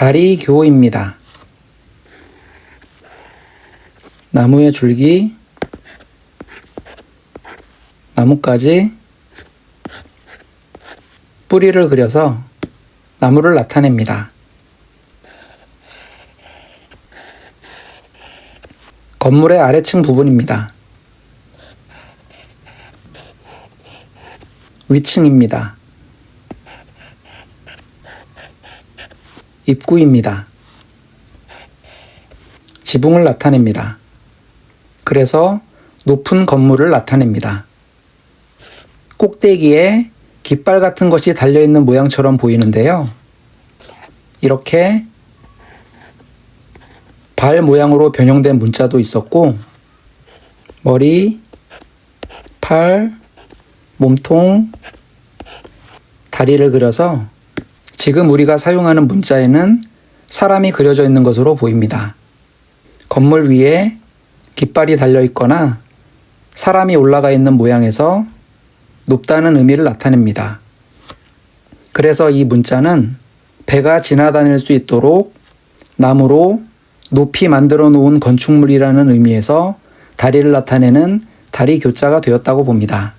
다리교입니다. 나무의 줄기, 나뭇가지, 뿌리를 그려서 나무를 나타냅니다. 건물의 아래층 부분입니다. 위층입니다. 입구입니다. 지붕을 나타냅니다. 그래서 높은 건물을 나타냅니다. 꼭대기에 깃발 같은 것이 달려있는 모양처럼 보이는데요. 이렇게 발 모양으로 변형된 문자도 있었고, 머리, 팔, 몸통, 다리를 그려서 지금 우리가 사용하는 문자에는 사람이 그려져 있는 것으로 보입니다. 건물 위에 깃발이 달려 있거나 사람이 올라가 있는 모양에서 높다는 의미를 나타냅니다. 그래서 이 문자는 배가 지나다닐 수 있도록 나무로 높이 만들어 놓은 건축물이라는 의미에서 다리를 나타내는 다리 교자가 되었다고 봅니다.